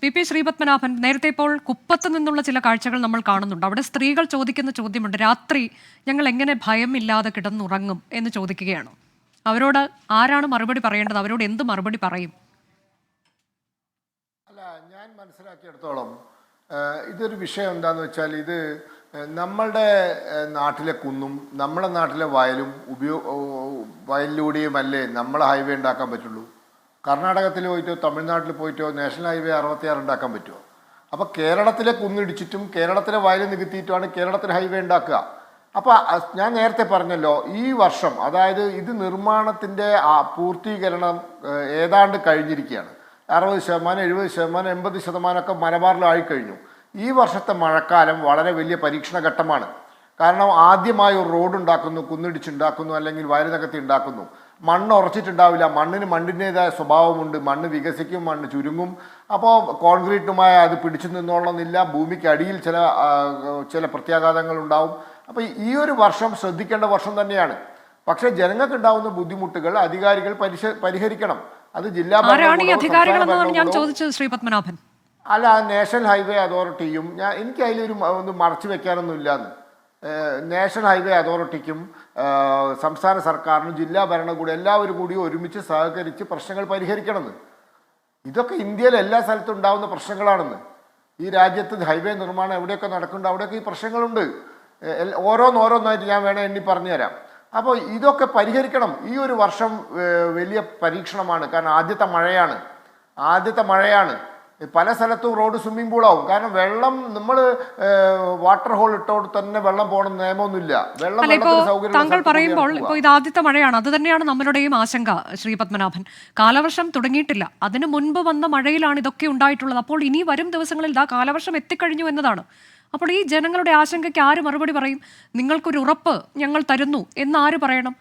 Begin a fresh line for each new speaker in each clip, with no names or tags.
P P Sreepadmanabhan നേരത്തെ ഇപ്പോൾ കുപ്പത്ത് നിന്നുള്ള ചില കാഴ്ചകൾ നമ്മൾ കാണുന്നുണ്ട്. അവിടെ സ്ത്രീകൾ ചോദിക്കുന്ന ചോദ്യമുണ്ട്. രാത്രി ഞങ്ങൾ എങ്ങനെ ഭയമില്ലാതെ കിടന്നുറങ്ങും എന്ന് ചോദിക്കുകയാണ്. അവരോട് ആരാണ് മറുപടി പറയേണ്ടത്? അവരോട് എന്ത് മറുപടി പറയും?
അല്ല ഞാൻ മനസ്സിലാക്കിയെടുത്തോളം ഇതൊരു വിഷയം എന്താന്ന് വെച്ചാൽ ഇത് നമ്മളുടെ നാട്ടിലെ കുന്നും നമ്മളെ നാട്ടിലെ വയലും ഉപയോഗ ഓ, വയലിലൂടെയും അല്ലേ നമ്മളെ ഹൈവേ ഉണ്ടാക്കാൻ പറ്റുള്ളൂ? കർണാടകത്തിൽ പോയിട്ടോ തമിഴ്നാട്ടിൽ പോയിട്ടോ നാഷണൽ ഹൈവേ അറുപത്തിയാറ് ഉണ്ടാക്കാൻ പറ്റുമോ അപ്പോൾ കേരളത്തിലെ കുന്നിടിച്ചിട്ടും കേരളത്തിലെ വയൽ നികത്തിയിട്ടുമാണ് കേരളത്തിൽ ഹൈവേ ഉണ്ടാക്കുക. അപ്പോൾ ഞാൻ നേരത്തെ പറഞ്ഞല്ലോ ഈ വർഷം അതായത് ഇത് നിർമ്മാണത്തിന്റെ പൂർത്തീകരണം ഏതാണ്ട് കഴിഞ്ഞിരിക്കുകയാണ്. അറുപത് ശതമാനം എഴുപത് ശതമാനം എൺപത് ശതമാനമൊക്കെ മലബാറിലായി കഴിഞ്ഞു. ഈ വർഷത്തെ മഴക്കാലം വളരെ വലിയ പരീക്ഷണ ഘട്ടമാണ്. കാരണം ആദ്യമായി ഒരു റോഡ് ഉണ്ടാക്കുന്നു കുന്നിടിച്ചുണ്ടാക്കുന്നു അല്ലെങ്കിൽ വയൽ നികത്തി ഉണ്ടാക്കുന്നു. മണ്ണ് ഉറച്ചിട്ടുണ്ടാവില്ല മണ്ണിന് മണ്ണിന്റെതായ സ്വഭാവമുണ്ട്. മണ്ണ് വികസിക്കും മണ്ണ് ചുരുങ്ങും. അപ്പോൾ കോൺക്രീറ്റുമായി അത് പിടിച്ചു നിന്നോളണമെന്നില്ല ഭൂമിക്ക് അടിയിൽ ചില ചില പ്രത്യാഘാതങ്ങൾ ഉണ്ടാവും. അപ്പോൾ ഈ ഒരു വർഷം ശ്രദ്ധിക്കേണ്ട വർഷം തന്നെയാണ്. പക്ഷേ ജനങ്ങൾക്ക് ഉണ്ടാവുന്ന ബുദ്ധിമുട്ടുകൾ അധികാരികൾ പരിശ പരിഹരിക്കണം. അത് ജില്ലാ
ഞാൻ ചോദിച്ചത് ശ്രീ പത്മനാഭൻ?
അല്ല നാഷണൽ ഹൈവേ അതോറിറ്റിയും. ഞാൻ എനിക്ക് അതിലൊരു ഒന്ന് മറച്ചു വെക്കാനൊന്നും ഇല്ലാന്ന് നാഷണൽ ഹൈവേ അതോറിറ്റിക്കും സംസ്ഥാന സർക്കാരിനും ജില്ലാ ഭരണകൂടം എല്ലാവരും കൂടി ഒരുമിച്ച് സഹകരിച്ച് പ്രശ്നങ്ങൾ പരിഹരിക്കണമെന്ന്. ഇതൊക്കെ ഇന്ത്യയിലെ എല്ലാ സ്ഥലത്തും ഉണ്ടാകുന്ന പ്രശ്നങ്ങളാണെന്ന്. ഈ രാജ്യത്ത് ഹൈവേ നിർമ്മാണം എവിടെയൊക്കെ നടക്കുന്നുണ്ട് അവിടെയൊക്കെ ഈ പ്രശ്നങ്ങളുണ്ട്. ഓരോന്നോരോന്നായിട്ട് ഞാൻ വേണേൽ എണ്ണി പറഞ്ഞുതരാം. അപ്പോൾ ഇതൊക്കെ പരിഹരിക്കണം. ഈ ഒരു വർഷം വലിയ പരീക്ഷണമാണ്. കാരണം ആദ്യത്തെ മഴയാണ്. ആദ്യത്തെ മഴയാണ്. പല സ്ഥലത്തും റോഡ് സ്വിമ്മിംഗ് പൂളാവും. കാരണം വെള്ളം നമ്മൾ വാട്ടർ ഹോൾ ഇട്ടോട് തന്നെ വെള്ളം പോകണം നിയമമൊന്നുമില്ല. വെള്ളം
താങ്കൾ പറയുമ്പോൾ ഇപ്പോൾ ഇത് ആദ്യത്തെ മഴയാണ്. അത് തന്നെയാണ് നമ്മളുടെയും ആശങ്ക ശ്രീ പത്മനാഭൻ. കാലവർഷം തുടങ്ങിയിട്ടില്ല. അതിനു മുൻപ് വന്ന മഴയിലാണ് ഇതൊക്കെ ഉണ്ടായിട്ടുള്ളത്. അപ്പോൾ ഇനി വരും ദിവസങ്ങളിൽ ഇതാ കാലവർഷം എത്തിക്കഴിഞ്ഞു എന്നതാണ്. അപ്പോൾ ഈ ജനങ്ങളുടെ ആശങ്കയ്ക്ക് ആര് മറുപടി പറയും? നിങ്ങൾക്കൊരു ഉറപ്പ് ഞങ്ങൾ തരുന്നു. എന്ന് ആര് പറയണം?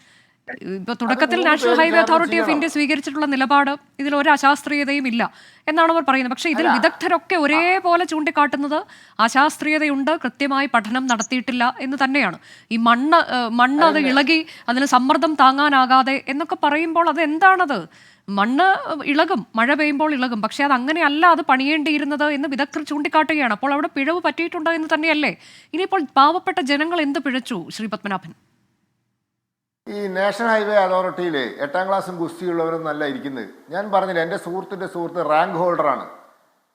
ഇപ്പൊ തുടക്കത്തിൽ national highway authority of India സ്വീകരിച്ചിട്ടുള്ള നിലപാട് ഇതിൽ ഒരു അശാസ്ത്രീയതയും ഇല്ല എന്നാണ് അവർ പറയുന്നത്. പക്ഷേ ഇതിൽ വിദഗ്ധരൊക്കെ ഒരേപോലെ ചൂണ്ടിക്കാട്ടുന്നത് അശാസ്ത്രീയതയുണ്ട് കൃത്യമായി പഠനം നടത്തിയിട്ടില്ല എന്ന് തന്നെയാണ്. ഈ മണ്ണ് മണ്ണ് അത് ഇളകി അതിന് സമ്മർദ്ദം താങ്ങാനാകാതെ എന്നൊക്കെ പറയുമ്പോൾ അത് എന്താണത്? മണ്ണ് ഇളകും മഴ പെയ്യുമ്പോൾ ഇളകും. പക്ഷെ അത് അങ്ങനെയല്ല അത് പണിയേണ്ടിയിരുന്നത് എന്ന് വിദഗ്ധർ ചൂണ്ടിക്കാട്ടുകയാണ്. അപ്പോൾ അവിടെ പിഴവ് പറ്റിയിട്ടുണ്ട് എന്ന് തന്നെയല്ലേ? ഇനിയിപ്പോൾ പാവപ്പെട്ട ജനങ്ങൾ എന്ത് പിഴച്ചു ശ്രീ പത്മനാഭൻ?
ഈ നാഷണൽ ഹൈവേ അതോറിറ്റിയിൽ എട്ടാം ക്ലാസ്സും ഗുസ്തിയുള്ളവരും നല്ല ഇരിക്കുന്നത്. ഞാൻ പറഞ്ഞില്ല എന്റെ സുഹൃത്തിന്റെ സുഹൃത്ത് റാങ്ക് ഹോൾഡറാണ്.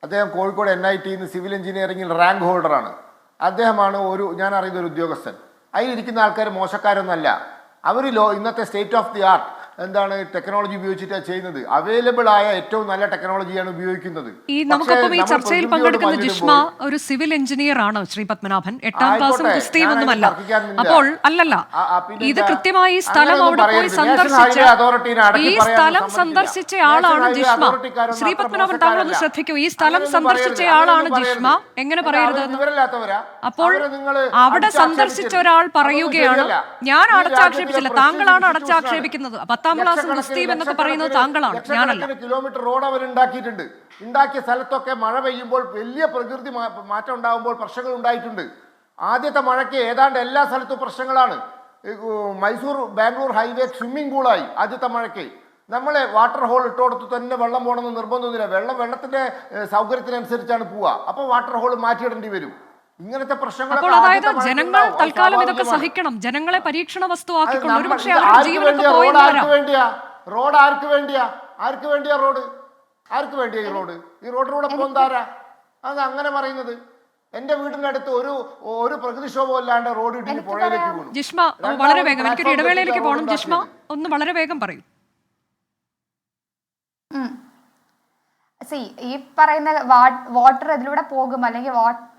അദ്ദേഹം കോഴിക്കോട് എൻ ഐ ടിന്ന് സിവിൽ എഞ്ചിനീയറിംഗിൽ റാങ്ക് ഹോൾഡറാണ്. അദ്ദേഹമാണ് ഒരു ഞാൻ അറിയുന്ന ഒരു ഉദ്യോഗസ്ഥൻ. അതിലിരിക്കുന്ന ആൾക്കാർ മോശക്കാരൊന്നല്ല. അവർ ലോ ഇന്നത്തെ സ്റ്റേറ്റ് ഓഫ് ദി ആർട്ട് എന്താണ് ടെക്നോളജി ഉപയോഗിച്ചിട്ടാണ് ചെയ്യുന്നത്? അവൈലബിൾ ആയ ഏറ്റവും നല്ല ടെക്നോളജിയാണ് ഉപയോഗിക്കുന്നത്.
ഈ നമുക്കൊപ്പം ഈ ചർച്ചയിൽ പങ്കെടുക്കുന്ന ജിഷ്മ ഒരു സിവിൽ എഞ്ചിനീയർ ആണ് ശ്രീ പത്മനാഭൻ. എട്ടാം. ക്ലാസ്സും ഒന്നുമല്ല അപ്പോൾ അല്ലല്ല ഇത്? കൃത്യമായി സ്ഥലം അവിടെ പോയി. സന്ദർശിച്ച ഈ സ്ഥലം. സന്ദർശിച്ച ആളാണ് ജിഷ്മ. ശ്രീ പത്മനാഭൻ താങ്കൾ ഒന്ന് ശ്രദ്ധിക്കൂ. ഈ സ്ഥലം സന്ദർശിച്ച ആളാണ് ജിഷ്മ. എങ്ങനെ പറയരുത്. അപ്പോൾ അവിടെ സന്ദർശിച്ച ഒരാൾ പറയുകയാണ് ഞാൻ. അടച്ചാക്ഷേപിച്ചില്ല താങ്കളാണ്
അടച്ചാക്ഷേപിക്കുന്നത്.
അടച്ചാക്ഷേപിക്കുന്നത് പത്താം
ക്ലാസ്
കുസ്തിയും എന്നൊക്കെ പറയുന്നത് താങ്കളാണ്. ഞാനല്ല.
കിലോമീറ്റർ റോഡ് അവർ ഉണ്ടാക്കിയിട്ടുണ്ട്. ഉണ്ടാക്കിയ സ്ഥലത്തൊക്കെ മഴ പെയ്യുമ്പോൾ വലിയ പ്രകൃതി മാറ്റം ഉണ്ടാകുമ്പോൾ പ്രശ്നങ്ങൾ ഉണ്ടായിട്ടുണ്ട്. ആദ്യത്തെ മഴയ്ക്ക് ഏതാണ്ട് എല്ലാ സ്ഥലത്തും പ്രശ്നങ്ങളാണ്. മൈസൂർ ബാംഗ്ലൂർ ഹൈവേ സ്വിമ്മിംഗ് പൂളായി ആദ്യത്തെ മഴയ്ക്ക്. നമ്മളെ വാട്ടർ ഹോൾ ഇട്ടോടത്ത് തന്നെ വെള്ളം പോകണമെന്ന് നിർബന്ധമൊന്നുമില്ല. വെള്ളം വെള്ളത്തിന്റെ സൗകര്യത്തിനനുസരിച്ചാണ് പോവുക. അപ്പോൾ വാട്ടർ ഹോൾ മാറ്റിയിടേണ്ടി വരും. ഇങ്ങനത്തെ
അപ്പോൾ അതായത് ജനങ്ങൾ തൽക്കാലം ഇതൊക്കെ സഹിക്കണം. ജനങ്ങളെ പരീക്ഷണ
വസ്തു
വസ്തുവാക്കിക്കൊണ്ട് ഒരുപക്ഷെ അവരുടെ ജീവനൊക്കെ
വേണ്ടിയാ? റോഡ്
എന്ന്
ആർക്ക്
വരാം
റോഡ് ആർക്ക് വേണ്ടിയാ? ആർക്ക് വേണ്ടിയാ റോഡ്? ആർക്ക് വേണ്ടിയാ ഈ റോഡ്? ഈ റോഡിലൂടെ പോകുന്നതാരാ അത് അങ്ങനെ പറയുന്നത്. എന്റെ വീടിനടുത്ത് ഒരു ഒരു പ്രകൃതിക്ഷോഭം ഇല്ലാണ്ട് റോഡ് ഇടിഞ്ഞ് പുഴയിലേക്ക് വീണു.
ജിഷ്മ വളരെ വേഗം. എനിക്കൊരു ഇടവേളയിലേക്ക് പോകണം ജിഷ്മ ഒന്ന് വളരെ വേഗം പറയൂ.
സി ഈ പറയുന്ന വാട്ടർ ഇതിലൂടെ പോകും. അല്ലെങ്കിൽ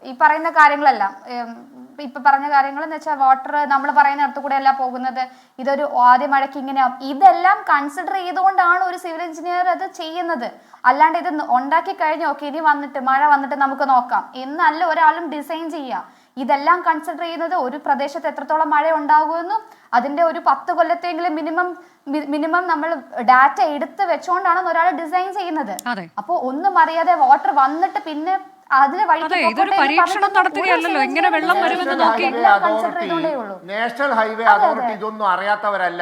ഈ പറയുന്ന കാര്യങ്ങളെല്ലാം. ഇപ്പൊ പറഞ്ഞ കാര്യങ്ങൾ എന്ന് വെച്ചാൽ വാട്ടർ നമ്മൾ പറയുന്ന അടുത്ത് കൂടെ അല്ല പോകുന്നത്. ഇതൊരു ആദ്യ മഴയ്ക്ക് ഇങ്ങനെയാവും ഇതെല്ലാം കൺസിഡർ ചെയ്തുകൊണ്ടാണ് ഒരു സിവിൽ എഞ്ചിനീയർ അത് ചെയ്യുന്നത്. അല്ലാണ്ട് ഇത് ഉണ്ടാക്കി കഴിഞ്ഞ് ഓക്കെ ഇനി വന്നിട്ട് മഴ വന്നിട്ട് നമുക്ക് നോക്കാം. എന്നല്ല ഒരാളും ഡിസൈൻ ചെയ്യുക. ഇതെല്ലാം കൺസിഡർ ചെയ്യുന്നത് ഒരു പ്രദേശത്ത് എത്രത്തോളം മഴ ഉണ്ടാകുമെന്നും അതിന്റെ ഒരു പത്ത് കൊല്ലത്തെങ്കിലും മിനിമം മിനിമം നമ്മൾ ഡാറ്റ എടുത്ത് വെച്ചുകൊണ്ടാണ് ഒരാൾ ഡിസൈൻ ചെയ്യുന്നത്.
അപ്പോൾ
അപ്പൊ ഒന്നും അറിയാതെ വാട്ടർ വന്നിട്ട് പിന്നെ
ഇതൊരു പരീക്ഷണം എങ്ങനെ വെള്ളം വരുമെന്ന് നോക്കി.
നാഷണൽ ഹൈവേ
അതെ, അതെ.
അതോറിറ്റി ഇതൊന്നും അറിയാത്തവരല്ല.